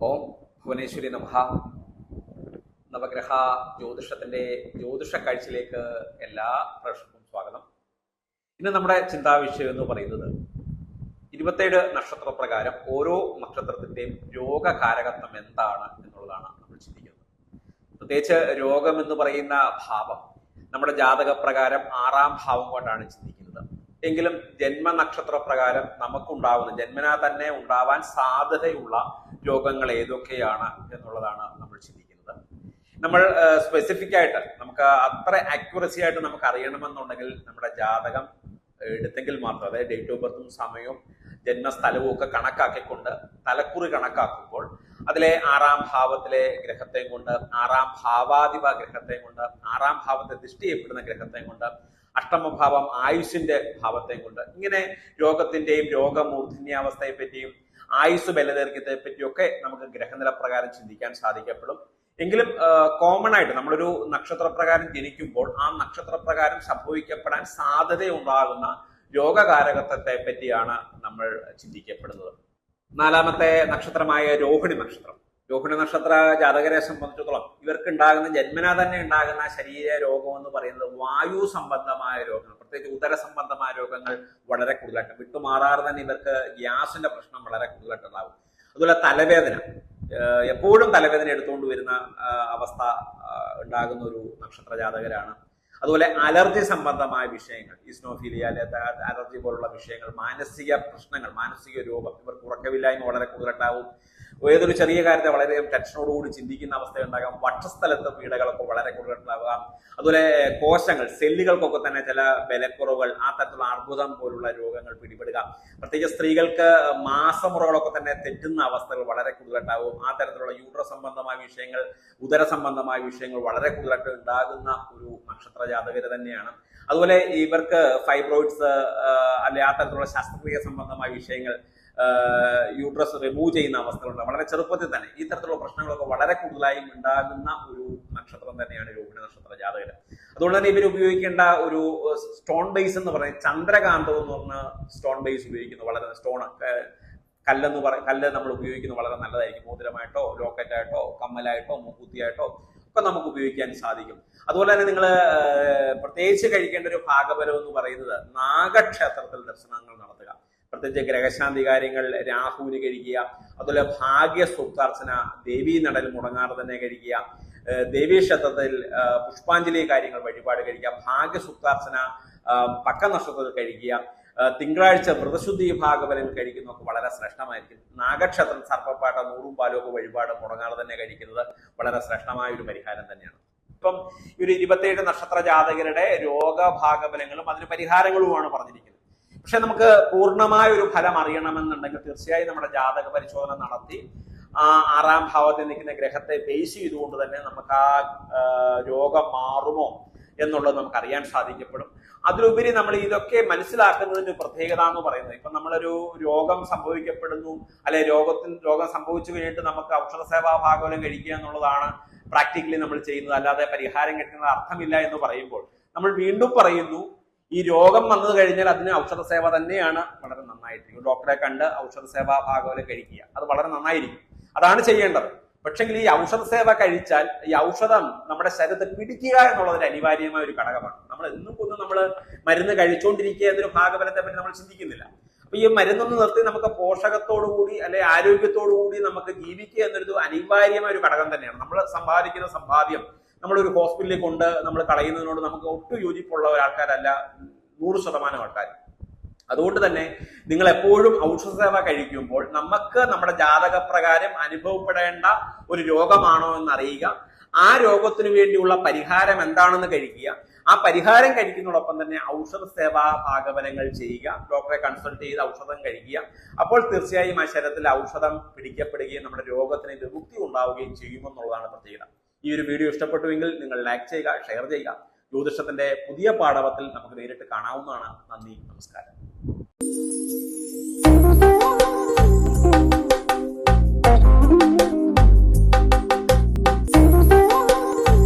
ശ്രീ നമഹ. നവഗ്രഹ ജ്യോതിഷത്തിന്റെ ജ്യോതിഷ കാഴ്ചയിലേക്ക് എല്ലാ പ്രേക്ഷകർക്കും സ്വാഗതം. ഇന്ന് നമ്മുടെ ചിന്താവിഷയം എന്ന് പറയുന്നത് ഇരുപത്തേഴ് നക്ഷത്ര പ്രകാരം ഓരോ നക്ഷത്രത്തിന്റെയും രോഗകാരകത്വം എന്താണ് എന്നുള്ളതാണ് നമ്മൾ ചിന്തിക്കുന്നത്. പ്രത്യേകിച്ച് രോഗം എന്ന് പറയുന്ന ഭാവം നമ്മുടെ ജാതക പ്രകാരം ആറാം ഭാവം കൊണ്ടാണ് ചിന്തിക്കുന്നത്. എങ്കിലും ജന്മനക്ഷത്ര പ്രകാരം നമുക്കുണ്ടാവുന്ന ജന്മനാ തന്നെ ഉണ്ടാവാൻ സാധ്യതയുള്ള രോഗങ്ങൾ ഏതൊക്കെയാണ് എന്നുള്ളതാണ് നമ്മൾ ചിന്തിക്കുന്നത്. നമ്മൾ സ്പെസിഫിക് ആയിട്ട് നമുക്ക് അത്ര ആക്യുറസി ആയിട്ട് നമുക്ക് അറിയണമെന്നുണ്ടെങ്കിൽ നമ്മുടെ ജാതകം എടുത്തെങ്കിൽ മാത്രം അതായത് ഡേറ്റ് ഓഫ് ബർത്തും സമയവും ജന്മസ്ഥലവും ഒക്കെ കണക്കാക്കിക്കൊണ്ട് തലക്കുറി കണക്കാക്കുമ്പോൾ അതിലെ ആറാം ഭാവത്തിലെ ഗ്രഹത്തെയും കൊണ്ട് ആറാം ഭാവാധിപ ഗ്രഹത്തെയും കൊണ്ട് ആറാം ഭാവത്തെ ദൃഷ്ടി ചെയ്യപ്പെടുന്ന ഗ്രഹത്തെയും കൊണ്ട് അഷ്ടമഭാവം ആയുഷിന്റെ ഭാവത്തെയും കൊണ്ട് ഇങ്ങനെ രോഗത്തിന്റെയും രോഗമൂർധന്യാവസ്ഥയെ പറ്റിയും ആയുസ് ബലദൈർഘ്യത്തെ പറ്റിയൊക്കെ നമുക്ക് ഗ്രഹനില പ്രകാരം ചിന്തിക്കാൻ സാധിക്കപ്പെടും. എങ്കിലും കോമൺ ആയിട്ട് നമ്മളൊരു നക്ഷത്രപ്രകാരം ജനിക്കുമ്പോൾ ആ നക്ഷത്രപ്രകാരം സംഭവിക്കപ്പെടാൻ സാധ്യതയുണ്ടാകുന്ന രോഗകാരകത്വത്തെ പറ്റിയാണ് നമ്മൾ ചിന്തിക്കപ്പെടുന്നത്. നാലാമത്തെ നക്ഷത്രമായ രോഹിണി നക്ഷത്രം. രോഹിണി നക്ഷത്ര ജാതകരെ സംബന്ധിച്ചിടത്തോളം ഇവർക്ക് ഉണ്ടാകുന്ന ജന്മനാ തന്നെ ഉണ്ടാകുന്ന ശരീര രോഗം എന്ന് പറയുന്നത് വായു സംബന്ധമായ രോഗങ്ങൾ പ്രത്യേകിച്ച് ഉദര സംബന്ധമായ രോഗങ്ങൾ വളരെ കൂടുതലായിട്ട്. വിട്ടുമാറാതെ തന്നെ ഇവർക്ക് ഗ്യാസിന്റെ പ്രശ്നം വളരെ കൂടുതലായിട്ടുണ്ടാകും അതുപോലെ തലവേദന. എപ്പോഴും തലവേദന എടുത്തുകൊണ്ട് വരുന്ന അവസ്ഥ ഉണ്ടാകുന്ന ഒരു നക്ഷത്ര ജാതകരാണ്. അതുപോലെ അലർജി സംബന്ധമായ വിഷയങ്ങൾ ഇസ്നോഫീലിയ അലർജി പോലുള്ള വിഷയങ്ങൾ മാനസിക പ്രശ്നങ്ങൾ മാനസിക രോഗം ഇവർക്ക് ഉറക്കമില്ലായ്മ വളരെ കൂടുതലുണ്ടാവും ഏതൊരു ചെറിയ കാര്യത്തെ വളരെ ടെൻഷനോടുകൂടി ചിന്തിക്കുന്ന അവസ്ഥ ഉണ്ടാകാം വക്ഷസ്ഥലത്ത് പീഡകളൊക്കെ വളരെ കൂടുതലുണ്ടാവുക അതുപോലെ കോശങ്ങൾ സെല്ലുകൾക്കൊക്കെ തന്നെ ചില വിലക്കുറവുകൾ ആ തരത്തിലുള്ള അർബുദം പോലുള്ള രോഗങ്ങൾ പിടിപെടുക. പ്രത്യേകിച്ച് സ്ത്രീകൾക്ക് മാസമുറകളൊക്കെ തന്നെ തെറ്റുന്ന അവസ്ഥകൾ വളരെ കൂടുതലുണ്ടാവും ആ തരത്തിലുള്ള യൂട്ര സംബന്ധമായ വിഷയങ്ങൾ ഉദര സംബന്ധമായ വിഷയങ്ങൾ വളരെ കൂടുതലായിട്ട് ഉണ്ടാകുന്ന ഒരു നക്ഷത്ര ജാതകര് തന്നെയാണ്. അതുപോലെ ഇവർക്ക് ഫൈബ്രോയിഡ്സ് അല്ലെ ആ തരത്തിലുള്ള ശസ്ത്രക്രിയ സംബന്ധമായ വിഷയങ്ങൾ യൂട്രസ് റിമൂവ് ചെയ്യുന്ന അവസ്ഥകളുണ്ട്. വളരെ ചെറുപ്പത്തിൽ തന്നെ ഈ തരത്തിലുള്ള പ്രശ്നങ്ങളൊക്കെ വളരെ കൂടുതലായി ഉണ്ടാകുന്ന ഒരു നക്ഷത്രം തന്നെയാണ് രോഹിണി നക്ഷത്ര ജാതകര്. അതുകൊണ്ട് തന്നെ ഇവർ ഉപയോഗിക്കേണ്ട ഒരു സ്റ്റോൺ ബേസ് എന്ന് പറയുന്നത് ചന്ദ്രകാന്തം എന്ന് പറഞ്ഞ സ്റ്റോൺ ബേസ് ഉപയോഗിക്കുന്നു വളരെ സ്റ്റോൺ കല്ലെന്ന് പറ കല്ല് നമ്മൾ ഉപയോഗിക്കുന്നത് വളരെ നല്ലതായിരിക്കും. മോതിരമായിട്ടോ ലോക്കറ്റായിട്ടോ കമ്മലായിട്ടോ മൂക്കുത്തിയായിട്ടോ ഒക്കെ നമുക്ക് ഉപയോഗിക്കാൻ സാധിക്കും. അതുപോലെ തന്നെ നിങ്ങൾ പ്രത്യേകിച്ച് കഴിക്കേണ്ട ഒരു ഭാഗബലം എന്ന് പറയുന്നത് നാഗക്ഷേത്രത്തിൽ ദർശനങ്ങൾ നടത്തുക. പ്രത്യേകിച്ച് ഗ്രഹശാന്തി കാര്യങ്ങൾ രാഹുവിന് കഴിക്കുക അതുപോലെ ഭാഗ്യ സുപ്താർച്ചന ദേവീ നടൽ മുടങ്ങാതെ തന്നെ കഴിക്കുക ദേവീ ക്ഷേത്രത്തിൽ പുഷ്പാഞ്ജലി കാര്യങ്ങൾ വഴിപാട് കഴിക്കുക ഭാഗ്യ സുപ്താർച്ചന പക്ക നക്ഷത്രത്തിൽ കഴിക്കുക തിങ്കളാഴ്ച വ്രതശുദ്ധി ഭാഗബലം കഴിക്കുന്നതൊക്കെ വളരെ ശ്രേഷ്ഠമായിരിക്കും. നാഗക്ഷേത്രം സർപ്പപ്പാട്ട നൂറും പാലും ഒക്കെ വഴിപാട് മുടങ്ങാതെ തന്നെ കഴിക്കുന്നത് വളരെ ശ്രേഷ്ഠമായ ഒരു പരിഹാരം തന്നെയാണ്. ഇപ്പം ഈ ഒരു ഇരുപത്തിയേഴ് നക്ഷത്ര ജാതകരുടെ രോഗഭാഗബലങ്ങളും അതിന് പരിഹാരങ്ങളുമാണ് പറഞ്ഞിരിക്കുന്നത്. പക്ഷെ നമുക്ക് പൂർണമായ ഒരു ഫലം അറിയണമെന്നുണ്ടെങ്കിൽ തീർച്ചയായും നമ്മുടെ ജാതക പരിശോധന നടത്തി ആ ആറാം ഭാവത്തിൽ നിൽക്കുന്ന ഗ്രഹത്തെ ബേസ് ചെയ്തുകൊണ്ട് തന്നെ നമുക്ക് ആ രോഗം മാറുമോ എന്നുള്ളത് നമുക്ക് അറിയാൻ സാധിക്കപ്പെടും. അതിലുപരി നമ്മൾ ഇതൊക്കെ മനസ്സിലാക്കുന്നതിന്റെ പ്രത്യേകത എന്ന് പറയുന്നത് ഇപ്പൊ നമ്മളൊരു രോഗം സംഭവിക്കപ്പെടുന്നു അല്ലെ രോഗത്തിന് രോഗം സംഭവിച്ചു കഴിഞ്ഞിട്ട് നമുക്ക് ഔഷധ സേവാ ഭാഗവലം കഴിക്കുക എന്നുള്ളതാണ് പ്രാക്ടിക്കലി നമ്മൾ ചെയ്യുന്നത്. അല്ലാതെ പരിഹാരം കിട്ടുന്നത് അർത്ഥമില്ല എന്ന് പറയുമ്പോൾ നമ്മൾ വീണ്ടും പറയുന്നു ഈ രോഗം വന്നത് കഴിഞ്ഞാൽ അതിന് ഔഷധ സേവ തന്നെയാണ് വളരെ നന്നായിരിക്കും. ഡോക്ടറെ കണ്ട് ഔഷധ സേവ ഭാഗവലം കഴിക്കുക. അത് വളരെ നന്നായിരിക്കും. അതാണ് ചെയ്യേണ്ടത്. പക്ഷെങ്കിൽ ഈ ഔഷധ സേവ കഴിച്ചാൽ ഈ ഔഷധം നമ്മുടെ ശരീരത്തെ പിടിക്കുക എന്നുള്ളത് അനിവാര്യമായ ഒരു ഘടകമാണ്. നമ്മൾ എന്നും കൊന്നും നമ്മൾ മരുന്ന് കഴിച്ചുകൊണ്ടിരിക്കുക എന്നൊരു ഭാഗഫലത്തെ പറ്റി നമ്മൾ ചിന്തിക്കുന്നില്ല. അപ്പൊ ഈ മരുന്നൊന്ന് നിർത്തി നമുക്ക് പോഷകത്തോടു കൂടി അല്ലെ ആരോഗ്യത്തോടു കൂടി നമുക്ക് ജീവിക്കുക എന്നൊരു അനിവാര്യമായ ഒരു ഘടകം തന്നെയാണ്. നമ്മൾ സമ്പാദിക്കുന്ന സമ്പാദ്യം നമ്മളൊരു ഹോസ്പിറ്റലിൽ കൊണ്ട് നമ്മൾ കളയുന്നതിനോട് നമുക്ക് ഒട്ടും യോജിപ്പുള്ള ഒരാൾക്കാരല്ല നൂറ് ശതമാനം ആൾക്കാർ. അതുകൊണ്ട് തന്നെ നിങ്ങൾ എപ്പോഴും ഔഷധ സേവ കഴിക്കുമ്പോൾ നമുക്ക് നമ്മുടെ ജാതകപ്രകാരം അനുഭവപ്പെടേണ്ട ഒരു രോഗമാണോ എന്ന് അറിയുക ആ രോഗത്തിന് വേണ്ടിയുള്ള പരിഹാരം എന്താണെന്ന് കഴിക്കുക. ആ പരിഹാരം കഴിക്കുന്നതോടൊപ്പം തന്നെ ഔഷധ സേവാ ഭാഗവനങ്ങൾ ചെയ്യുക. ഡോക്ടറെ കൺസൾട്ട് ചെയ്ത് ഔഷധം കഴിക്കുക. അപ്പോൾ തീർച്ചയായും ആ ശരീരത്തിൽ ഔഷധം പിടിക്കപ്പെടുകയും നമ്മുടെ രോഗത്തിന് വിമുക്തി ഉണ്ടാവുകയും ചെയ്യുമെന്നുള്ളതാണ് പ്രത്യേകത. ഈ ഒരു വീഡിയോ ഇഷ്ടപ്പെട്ടുവെങ്കിൽ നിങ്ങൾ ലൈക്ക് ചെയ്യുക ഷെയർ ചെയ്യുക. ജ്യോതിഷത്തിന്റെ പുതിയ പാഠവത്തിൽ നമുക്ക് നേരിട്ട് കാണാവുന്നതാണ്. നന്ദി നമസ്കാരം.